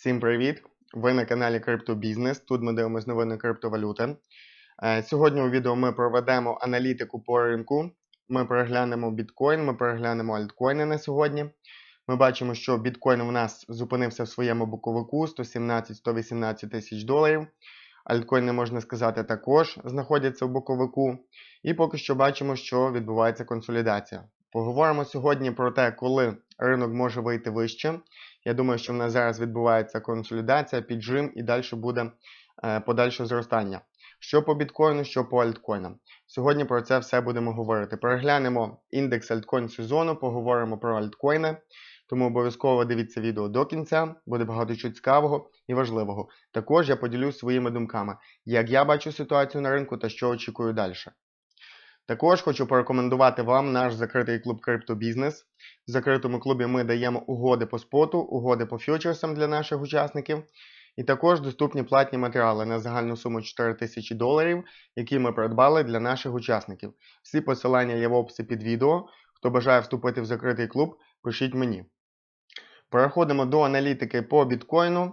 Всім привіт! Ви на каналі Криптобізнес. Тут ми дивимося новини криптовалюти. Е, Сьогодні у відео ми проведемо аналітику по ринку. Ми переглянемо біткоін, ми переглянемо альткоїни на сьогодні. Ми бачимо, що біткоін у нас зупинився в своєму боковику 117-118 тисяч доларів. Альткоїни, можна сказати, також знаходяться в боковику. І поки що бачимо, що відбувається консолідація. Поговоримо сьогодні про те, коли ринок може вийти вище. Я думаю, що в нас зараз відбувається консолідація, піджим і далі буде е, подальше зростання. Що по біткоїну, що по альткоїнам. Сьогодні про це все будемо говорити. Переглянемо індекс альткоін сезону, поговоримо про альткоїни. Тому обов'язково дивіться відео до кінця, буде багато чого цікавого і важливого. Також я поділюсь своїми думками, як я бачу ситуацію на ринку та що очікую далі. Також хочу порекомендувати вам наш закритий клуб Криптобізнес. В закритому клубі ми даємо угоди по споту, угоди по фьючерсам для наших учасників. І також доступні платні матеріали на загальну суму 4 тисячі доларів, які ми придбали для наших учасників. Всі посилання є в описі під відео. Хто бажає вступити в закритий клуб, пишіть мені. Переходимо до аналітики по біткоїну.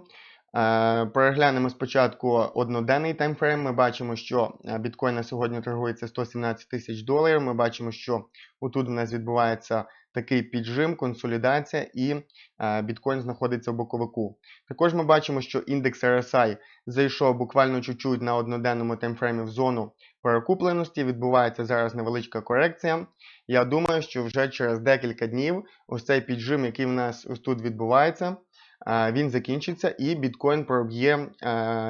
Е, Переглянемо спочатку одноденний таймфрейм. Ми бачимо, що біткоін на сьогодні торгується 117 тисяч доларів. Ми бачимо, що отут у нас відбувається такий піджим, консолідація, і е, біткоін знаходиться в боковику. Також ми бачимо, що індекс RSI зайшов буквально чуть-чуть на одноденному таймфреймі в зону перекупленості. Відбувається зараз невеличка корекція. Я думаю, що вже через декілька днів ось цей піджим, який в нас ось тут відбувається він закінчиться і біткоін проб'є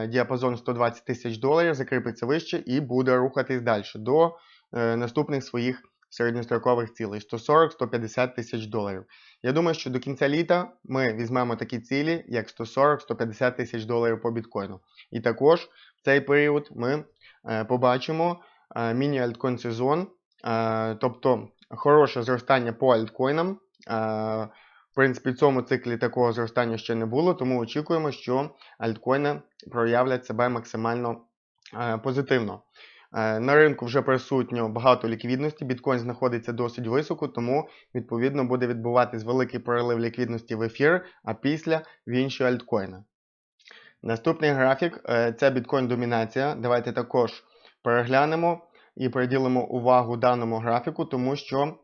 діапазон 120 тисяч доларів, закріпиться вище і буде рухатись далі до е, наступних своїх середньострокових цілей 140-150 тисяч доларів. Я думаю, що до кінця літа ми візьмемо такі цілі, як 140-150 тисяч доларів по біткоїну. І також в цей період ми е, побачимо е, міні-альткоін сезон, тобто хороше зростання по альткоїнам принципі, в цьому циклі такого зростання ще не було, тому очікуємо, що альткоїни проявлять себе максимально е, позитивно. Е, на ринку вже присутньо багато ліквідності, біткоін знаходиться досить високо, тому відповідно буде відбуватись великий перелив ліквідності в ефір, а після в інші альткоїни. Наступний графік е, це біткоін-домінація. Давайте також переглянемо і приділимо увагу даному графіку, тому що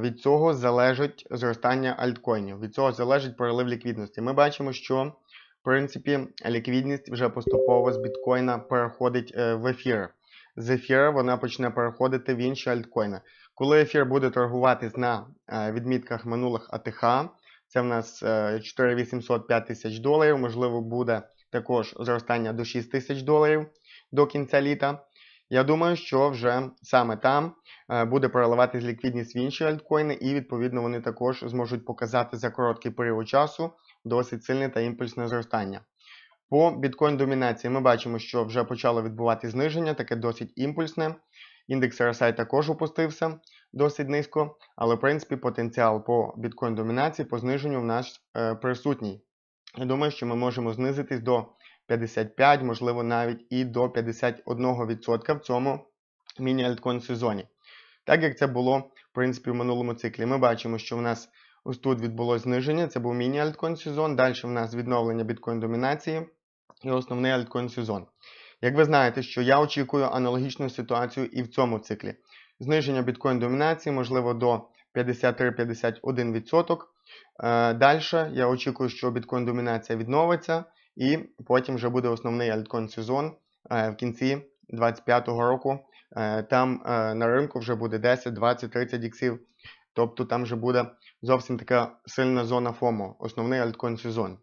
від цього залежить зростання альткоїнів, від цього залежить перелив ліквідності. Ми бачимо, що в принципі ліквідність вже поступово з біткоїна переходить е, в ефір. З ефіра вона почне переходити в інші альткоїни. Коли ефір буде торгуватись на е, відмітках минулих АТХ, це в нас 4800 е, тисяч доларів, можливо, буде також зростання до 6 тисяч доларів до кінця літа. Я думаю, що вже саме там е, буде проливатись ліквідність в інші альткоїни, і, відповідно, вони також зможуть показати за короткий період часу досить сильне та імпульсне зростання. По біткоін-домінації ми бачимо, що вже почало відбувати зниження, таке досить імпульсне. Індекс RSI також опустився досить низько, але, в принципі, потенціал по біткоін-домінації по зниженню в нас е, присутній. Я думаю, що ми можемо знизитись до 55, можливо, навіть і до 51% в цьому міні-альткоін сезоні. Так як це було, в принципі, в минулому циклі. Ми бачимо, що в нас ось тут відбулося зниження, це був міні-альткоін сезон. Далі в нас відновлення біткоін-домінації і основний альткоін сезон. Як ви знаєте, що я очікую аналогічну ситуацію і в цьому циклі. Зниження біткоін-домінації, можливо, до 53-51%. Е, Далі я очікую, що біткоін-домінація відновиться. І потім вже буде основний альткоін сезон е, в кінці 2025 року. Е, там е, на ринку вже буде 10, 20, 30 іксів. Тобто там вже буде зовсім така сильна зона ФОМО, основний альткоін сезон.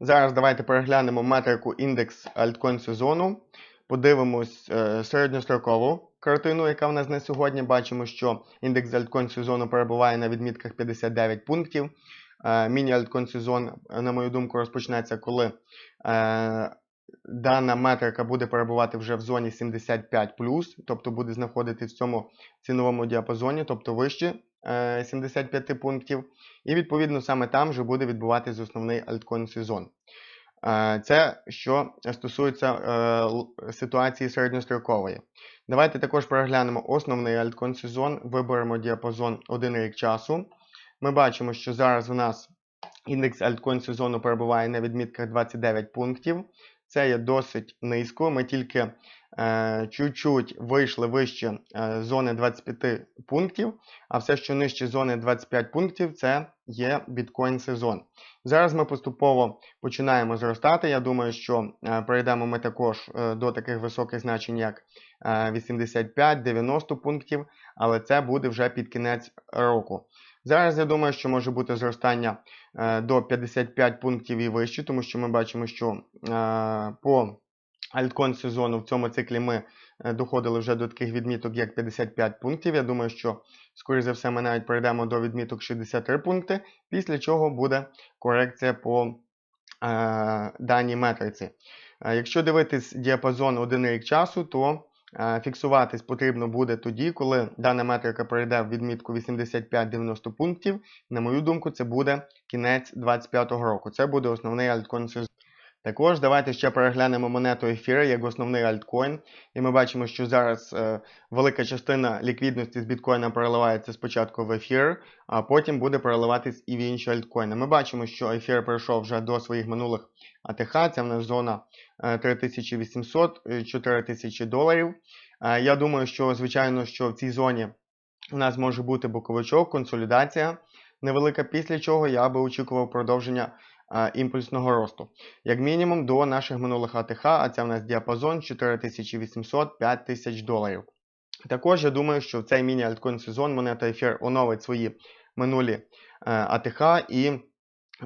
Зараз давайте переглянемо метрику індекс альткоін сезону. Подивимось середньострокову картину, яка в нас на сьогодні. Бачимо, що індекс альткоін сезону перебуває на відмітках 59 пунктів. Е, міні-альткон сезон, на мою думку, розпочнеться, коли е, дана метрика буде перебувати вже в зоні 75, тобто буде знаходитись в цьому ціновому діапазоні, тобто вище 75 е, пунктів. І, відповідно, саме там вже буде відбуватись основний альткоін сезон. Це що стосується ситуації середньострокової. Давайте також переглянемо основний альткоін сезон, виберемо діапазон 1 рік часу. Ми бачимо, що зараз у нас індекс альткоін сезону перебуває на відмітках 29 пунктів. Це є досить низько. Ми тільки е, чуть-чуть вийшли вище е, зони 25 пунктів, а все, що нижче зони 25 пунктів, це є біткоін сезон. Зараз ми поступово починаємо зростати. Я думаю, що е, перейдемо ми також е, до таких високих значень, як е, 85-90 пунктів, але це буде вже під кінець року. Зараз я думаю, що може бути зростання е, до 55 пунктів і вище, тому що ми бачимо, що е, по альткоін сезону в цьому циклі ми е, доходили вже до таких відміток, як 55 пунктів. Я думаю, що, скоріше за все, ми навіть перейдемо до відміток 63 пункти, після чого буде корекція по даній метриці. Якщо дивитись діапазон один рік часу, то Фіксуватись потрібно буде тоді, коли дана метрика пройде в відмітку 85-90 пунктів. На мою думку, це буде кінець 2025 року. Це буде основний альткоін сезон. Також давайте ще переглянемо монету ефіра як основний альткоін. І ми бачимо, що зараз е, велика частина ліквідності з біткоїна переливається спочатку в ефір, а потім буде переливатись і в інші альткоїни. Ми бачимо, що ефір прийшов вже до своїх минулих АТХ, це в нас зона 3800-4000 е, доларів. Е, я думаю, що, звичайно, що в цій зоні у нас може бути боковичок, консолідація невелика, після чого я би очікував продовження імпульсного росту. Як мінімум до наших минулих АТХ, а це в нас діапазон 4800-5000 доларів. Також я думаю, що в цей міні-альткоін сезон монета ефір оновить свої минулі е, АТХ і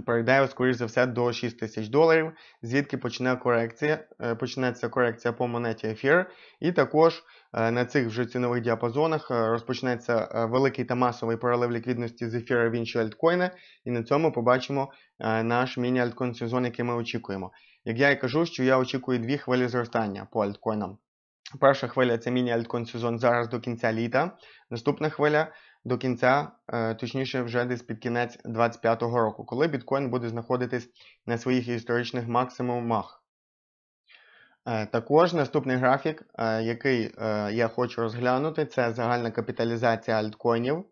перейде, скоріш за все, до 6 тисяч доларів, звідки почне корекція, е, почнеться корекція по монеті ефір. І також е, на цих вже цінових діапазонах е, розпочнеться великий та масовий перелив ліквідності з ефіра в інші альткоїни, і на цьому побачимо наш міні-альткоін сезон, який ми очікуємо. Як я і кажу, що я очікую дві хвилі зростання по альткоїнам. Перша хвиля це міні-альткоін сезон зараз до кінця літа. Наступна хвиля до кінця, е, точніше, вже десь під кінець 2025 року, коли біткоін буде знаходитись на своїх історичних максимумах. Е, також наступний графік, е, який я хочу розглянути, це загальна капіталізація альткоїнів,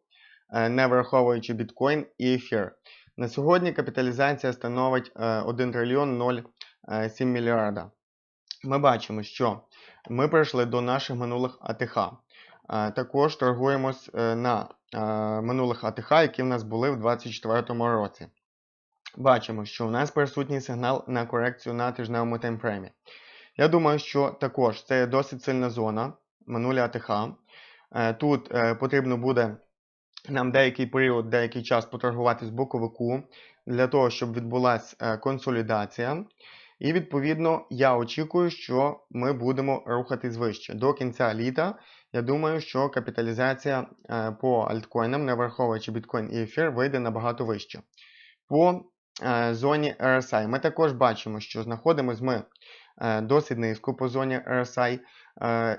не враховуючи біткоін і ефір. На сьогодні капіталізація становить 1 трильйон 0,7 мільярда. Ми бачимо, що ми прийшли до наших минулих АТХ. Також торгуємось на минулих АТХ, які в нас були в 2024 році. Бачимо, що у нас присутній сигнал на корекцію на тижневому таймфреймі. Я думаю, що також це досить сильна зона минулі АТХ. Е, тут е, потрібно буде нам деякий період, деякий час поторгувати з боковику для того, щоб відбулася е, консолідація. І, відповідно, я очікую, що ми будемо рухатись вище. До кінця літа я думаю, що капіталізація е, по альткоїнам, не враховуючи біткоін і ефір, вийде набагато вище. По е, зоні RSI ми також бачимо, що знаходимося ми е, досить низько по зоні RSI.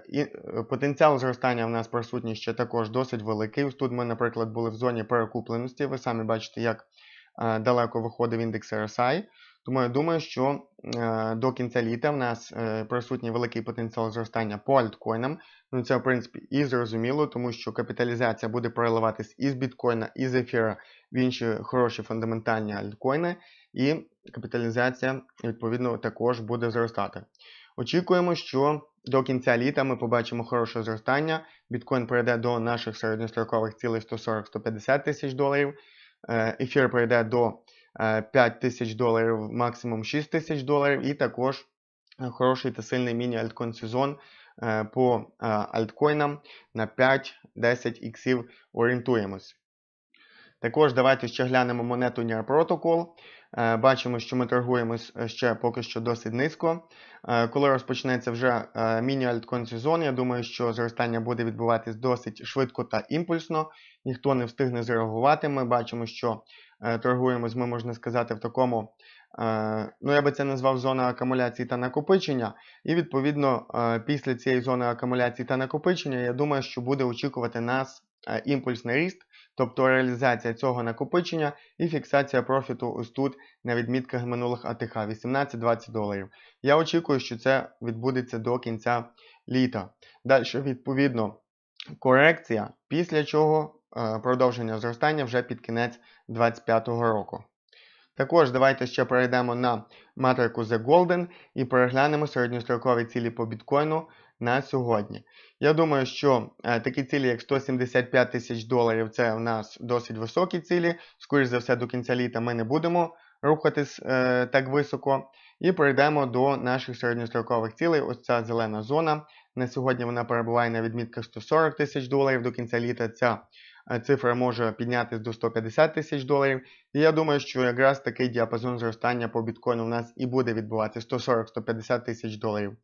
І Потенціал зростання в нас присутній ще також досить великий. Тут ми, наприклад, були в зоні перекупленості. Ви самі бачите, як далеко виходив індекс RSI. Тому я думаю, що е, до кінця літа в нас е, присутній великий потенціал зростання по альткоїнам. Ну це, в принципі, і зрозуміло, тому що капіталізація буде переливатись із біткоїна, із ефіра в інші хороші фундаментальні альткоїни, і капіталізація, відповідно, також буде зростати. Очікуємо, що до кінця літа ми побачимо хороше зростання. Біткоін прийде до наших середньострокових цілей 140-150 тисяч доларів. Е, ефір прийде до 5 е, тисяч доларів, максимум 6 тисяч доларів, і також е, хороший та сильний міні-альткоін сезон е, по альткоїнам на 5-10 іксів орієнтуємось. Також давайте ще глянемо монету Near Protocol. Бачимо, що ми торгуємо ще поки що досить низько. Коли розпочнеться вже міні-альткоін сезон, я думаю, що зростання буде відбуватись досить швидко та імпульсно. Ніхто не встигне зреагувати. Ми бачимо, що Е, торгуємось, ми можна сказати, в такому, е, ну я би це назвав зона акумуляції та накопичення. І відповідно е, після цієї зони акумуляції та накопичення, я думаю, що буде очікувати нас імпульсний ріст, тобто реалізація цього накопичення і фіксація профіту ось тут на відмітках минулих АТХ 18-20 доларів. Я очікую, що це відбудеться до кінця літа. Далі, відповідно, корекція, після чого Е, продовження зростання вже під кінець 2025 року. Також давайте ще перейдемо на метрику The Golden і переглянемо середньострокові цілі по біткоїну на сьогодні. Я думаю, що е, такі цілі, як 175 тисяч доларів, це у нас досить високі цілі. Скоріше за все, до кінця літа ми не будемо рухатись е, так високо. І перейдемо до наших середньострокових цілей. Ось ця зелена зона. На сьогодні вона перебуває на відмітках 140 тисяч доларів. До кінця літа ця цифра може піднятися до 150 тисяч доларів. І я думаю, що якраз такий діапазон зростання по біткоїну у нас і буде відбуватися 140-150 тисяч доларів.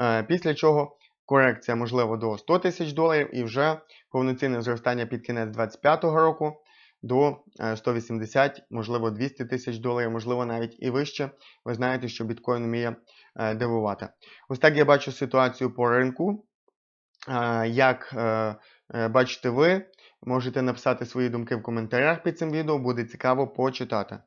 Е, Після чого корекція можливо до 100 тисяч доларів і вже повноцінне зростання під кінець 2025 року до е, 180, можливо 200 тисяч доларів, можливо навіть і вище. Ви знаєте, що біткоін вміє е, дивувати. Ось так я бачу ситуацію по ринку. Е, Як е, е, бачите ви, можете написати свої думки в коментарях під цим відео, буде цікаво почитати.